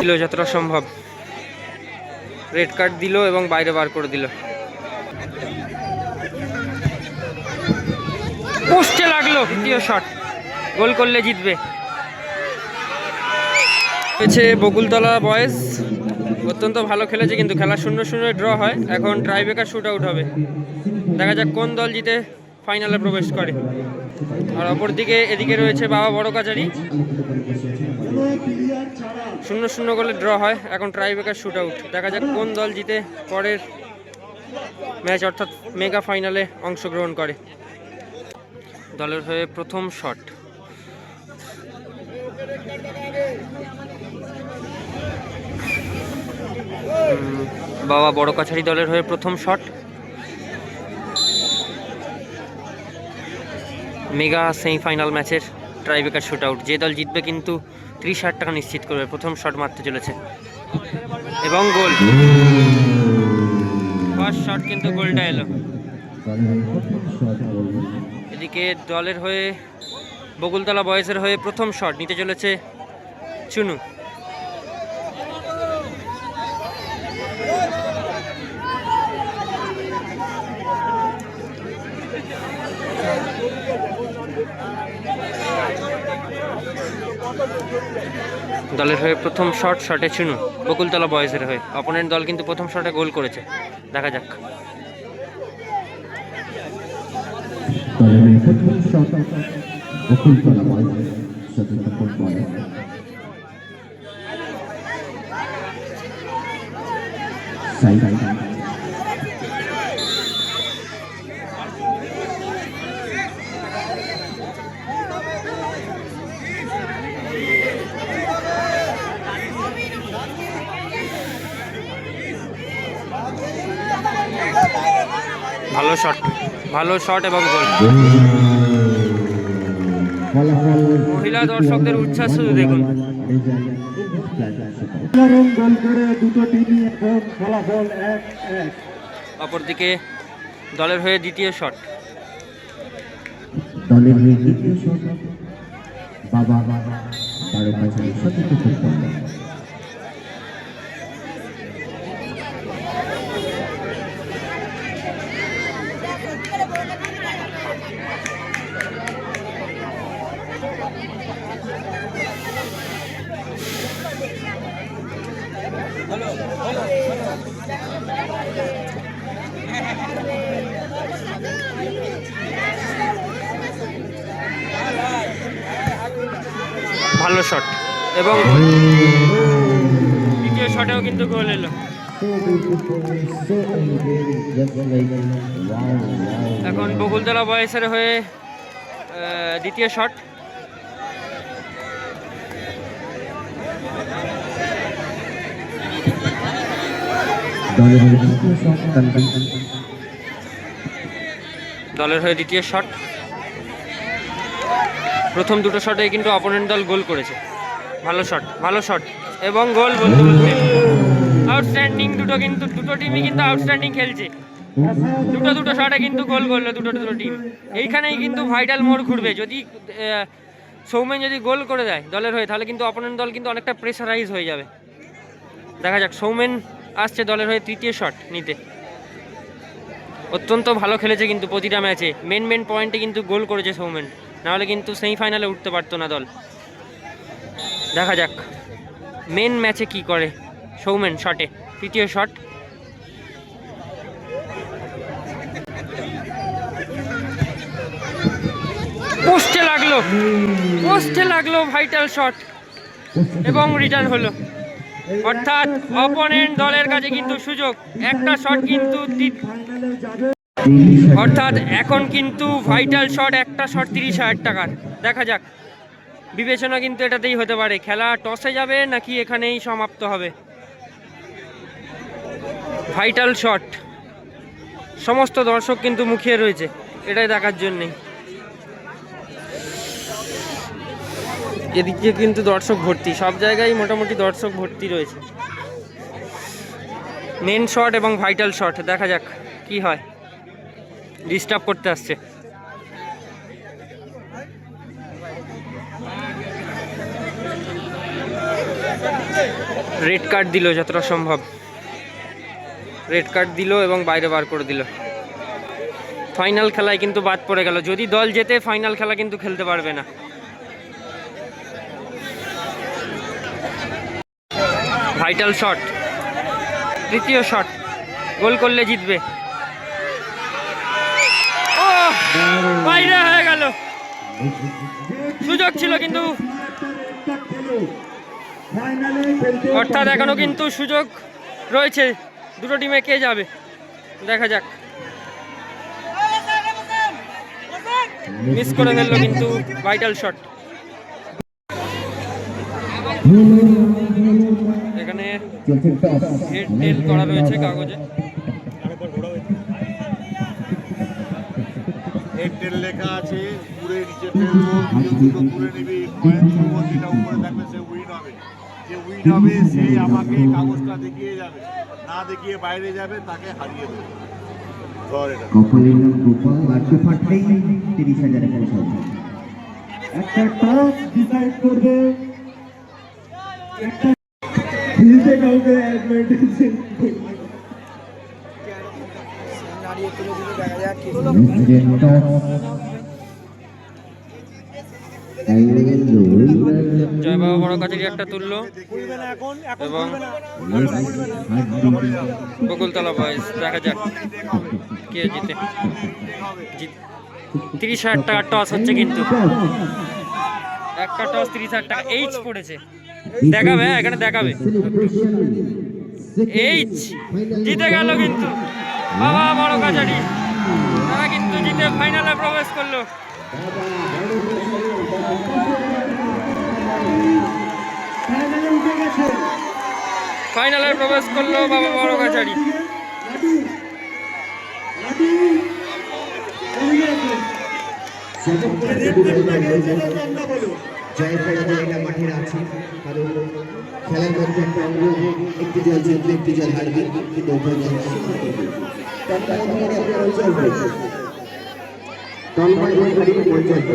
দিল যতটা সম্ভব। রেড কার্ড দিল এবং বাইরে বার করে দিল। পোস্টে লাগল, দ্বিতীয় শট। গোল করলে জিতবে। হয়েছে বকুলতলা বয়েজ। অত্যন্ত ভালো খেলেছে কিন্তু খেলা শূন্য শূন্য ড্র হয়। এখন ট্রাইবেকার শুট আউট হবে। দেখা যাক কোন দল জিতে ফাইনালে প্রবেশ করে। আর অপরদিকে এদিকে রয়েছে বাবা বড় কাচারি। শূন্য শূন্য গোলে ড্র হয়, এখন ট্রাইবেকার শুট আউট দেখা যাক কোন দল জিতে পরের ম্যাচ অর্থাৎ মেগা ফাইনালে অংশগ্রহণ করে। দলের হয়ে প্রথম শট বাবা বড় কাছারি দলের হয়ে প্রথম শট। মেগা সেমিফাইনাল ম্যাচের ট্রাইবেকার শুট আউট যে দল জিতবে কিন্তু ত্রিশ হাজার টাকা নিশ্চিত করবে। প্রথম শট মারতে চলেছে। এবং গোল। ফার্স্ট শট কিন্তু গোলটা এলো। এদিকে দলের হয়ে বকুলতলা বয়েসের হয়ে প্রথম শট নিতে চলেছে চুনু। দলের হয়ে প্রথম শট শটে চুনু বকুলতলা বয়সের হয়ে। অপোনেন্ট দল কিন্তু প্রথম শটে গোল করেছে। দেখা যাক। সাইড ভালো শট ভালো শট এবং গোল মহিলা দর্শকদের উচ্ছ্বাস শুধু দেখুন অপরদিকে দলের হয়ে দ্বিতীয় শট দলের হয়ে দ্বিতীয় শট বাবা বাবা ভালো শট এবং দ্বিতীয় শটেও কিন্তু গোল এলো। এখন বকুলতলা বয়সের হয়ে দ্বিতীয় শট দলের হয়ে দ্বিতীয় শট। প্রথম দুটো শটে কিন্তু অপোনেন্ট দল গোল করেছে। ভালো শট ভালো শট। এবং গোল বলতে বলতে আউটস্ট্যান্ডিং দুটো কিন্তু, দুটো টিমই কিন্তু আউটস্ট্যান্ডিং খেলছে। দুটো দুটো শটে কিন্তু গোল করল দুটো দুটো টিম এইখানেই কিন্তু ভাইটাল মোড় ঘুরবে। যদি সৌমেন যদি গোল করে দেয় দলের হয়ে, তাহলে কিন্তু অপোনেন্ট দল কিন্তু অনেকটা প্রেসারাইজ হয়ে যাবে। দেখা যাক, সৌমেন আসছে দলের হয়ে তৃতীয় শট নিতে। অত্যন্ত ভালো খেলেছে কিন্তু প্রতিটা ম্যাচে মেন মেন পয়েন্টে কিন্তু গোল করেছে সৌমেন। নাহলে কিন্তু সেমিফাইনালে উঠতে পারতো না দল। দেখা যাক। মেন ম্যাচে কি করে সৌমেন শটে তৃতীয় শট পোস্টে লাগল। পোস্টে লাগল ভাইটাল শট এবং রিটার্ন হলো। অর্থাৎ অপোনেন্ট দলের কাছে কিন্তু সুযোগ। একটা শট কিন্তু অর্থাৎ এখন কিন্তু ভাইটাল শট একটা শট তিরিশ হাজার টাকার। দেখা যাক। বিবেচনা কিন্তু এটাতেই হতে পারে। খেলা টসে যাবে নাকি এখানেই সমাপ্ত হবে? ভাইটাল শট সমস্ত দর্শক কিন্তু মুখিয়ে রয়েছে। এটাই দেখার জন্যেই। এদিকে কিন্তু দর্শক ভর্তি, সব জায়গায় মোটামুটি দর্শক ভর্তি রয়েছে। মেন শট এবং ভাইটাল শট দেখা যাক কি হয়। ডিস্টার্ব করতে আসছে। রেড কার্ড দিল যতটা সম্ভব। রেড কার্ড দিল এবং বাইরে বার করে দিল। ফাইনাল খেলায় কিন্তু বাদ পড়ে গেল। যদি দল জেতে ফাইনাল খেলা কিন্তু খেলতে পারবে না। ভাইটাল শট তৃতীয় শট গোল করলে জিতবে। ও বাইরে হয়ে গেল। সুযোগ ছিল কিন্তু। অর্থাৎ এখনও কিন্তু সুযোগ রয়েছে। দুটো টিমে কে যাবে? দেখা যাক। মিস করে ফেলল কিন্তু ভাইটাল শট হেড টেল করা রয়েছে কাগজে। এয়ারটেল লেখা আছে পুরে নিচে ফেলব কেউ নিবি যেটা উপরে থাকবে সে উইন হবে। যে উইন হবে সে আমাকে কাগজটা দেখিয়ে যাবে। না দেখিয়ে বাইরে যাবে তাকে হারিয়ে দেবে। কপালের নাম গোপাল লাড্ডু ফাটলেই তিরিশ হাজারে পৌঁছাবে একটা টস ডিসাইড করবে। একটা কাউকে অ্যাডভান্টেজ জয় বাবা বড় একটা তুললো। এবং বকুলতলা দেখা যাক কে জিতে। তিরিশ হাজার টাকার টস হচ্ছে কিন্তু। একটা টস তিরিশ হাজার টাকা এইচ পড়েছে। দেখাবে হ্যাঁ, এখানে দেখাবে। এইচ জিতে গেল কিন্তু। বাবা বড় কাছারি তারা কিন্তু জিতে ফাইনালে প্রবেশ করল। ফাইনালে প্রবেশ করল বাবা বড় কাছারি জয় পরাজয় এটা মাঠের আছে কারণ খেলার মধ্যে একটা অঙ্গ একটি দল জিতলে একটি দল হারবে কিন্তু উভয় দল তন্ময় ভান্ডারী পঞ্চায়েত